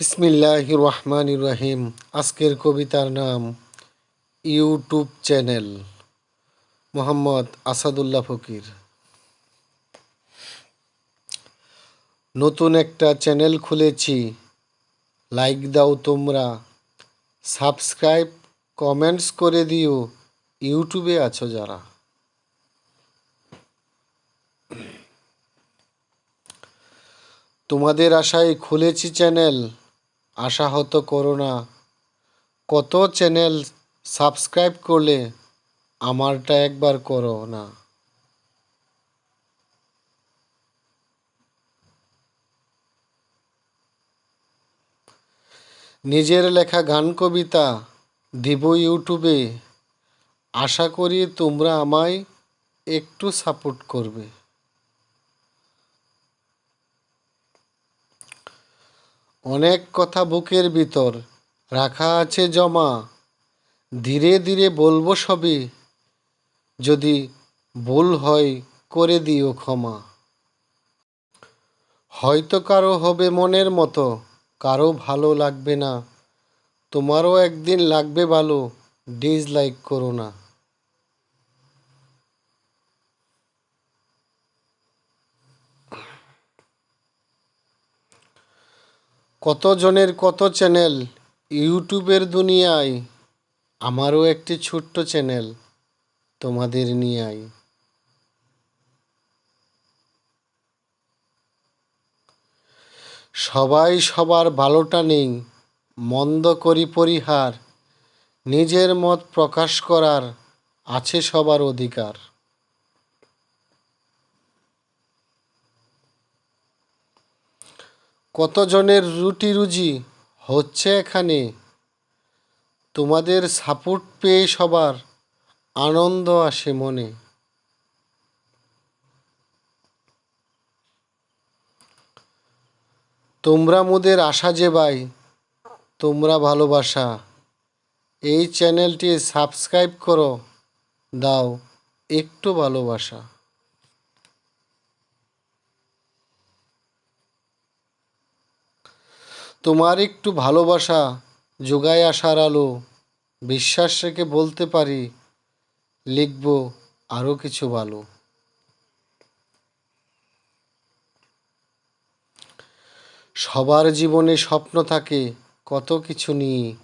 বিসমিল্লাহ রহমান রহিম। আজকের কবিতার নাম ইউটিউব চ্যানেল। মোহাম্মদ আসাদুল্লাহ ফকির। নতুন একটা চ্যানেল খুলেছি। লাইক দাও তোমরা। সাবস্ক্রাইব, কমেন্টস করে দিও। ইউটিউবে আছো যারা। তোমাদের আশায় খুলেছি চ্যানেল। আশাহত করো না। কত চ্যানেল সাবস্ক্রাইব করলে আমারটা একবার করো না। নিজের লেখা গান কবিতা দিব ইউটিউবে। আশা করি তোমরা আমায় একটু সাপোর্ট করবে। অনেক কথা বুকের ভিতর, রাখা আছে জমা। ধীরে ধীরে বলব সবই, যদি ভুল হয় করে দিও ক্ষমা। হয়তো কারও হবে মনের মতো, কারও ভালো লাগবে না। তোমারও একদিন লাগবে ভালো ডিসলাইক করো না। কতজনের কত চ্যানেল? ইউটিউবের দুনিয়ায় আমারও একটি ছোট্ট চ্যানেল তোমাদের নিয়াই সবাই সবার ভালোটা নেই, মন্দ করি পরিহার, নিজের মত প্রকাশ করার আছে সবার অধিকার। কতজনের রুটি রুজি হচ্ছে এখানে? তোমাদের সাপোর্ট পেয়ে সবার আনন্দ আসে মনে। তোমরা মোদের আশা যে ভাই, তোমরা ভালোবাসা। এই চ্যানেলটি সাবস্ক্রাইব করো, দাও একটু ভালোবাসা। তোমার একটু ভালোবাসা যোগায় আসার আলো, বিশ্বাস রেখে বলতে পারি, লিখব আরও কিছু ভালো সবার জীবনে স্বপ্ন থাকে কত কিছু নিয়ে।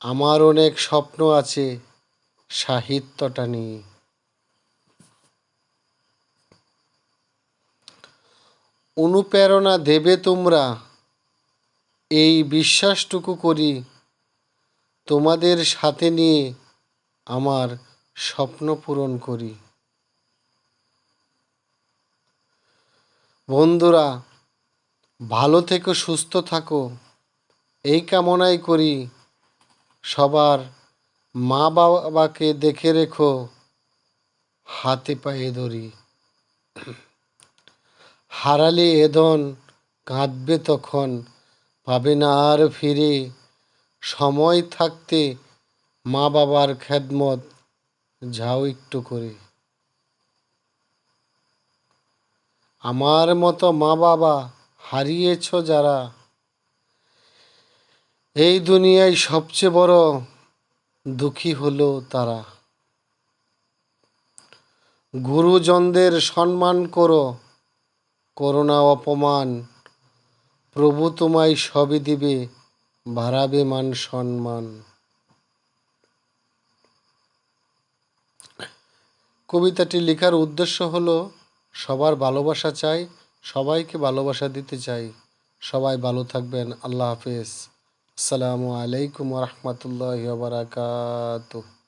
আমার অনেক স্বপ্ন আছে সাহিত্যটা নিয়ে। অনুপ্রেরণা দেবে তোমরা এই বিশ্বাসটুকু করি তোমাদের সাথে নিয়ে আমার স্বপ্ন পূরণ করি। বন্ধুরা, ভালো থেকো, সুস্থ থাকো। এই কামনাই করি সবার মা বাবাকে দেখে রেখো, হাতে পায়ে ধরি হারালে এদন কাঁদবে তখন পাবে না আর ফিরে। সময় থাকতে মা বাবার খেদমত, যাও একটু করে। আমার মতো মা বাবা হারিয়েছ যারা, এই দুনিয়ায় সবচেয়ে বড় দুঃখী হলো তারা। গুরুজনদের সম্মান করো, করোনা অপমান প্রভু তোমায় সবই দিবে, বাড়াবে মান সম্মান। কবিতাটি লেখার উদ্দেশ্য হলো, সবার ভালোবাসা চাই, সবাইকে ভালোবাসা দিতে চাই। সবাই ভালো থাকবেন, আল্লাহ হাফেজ। আসসালামু আলাইকুম রহমতুল্লাহ বারাকাতুহ।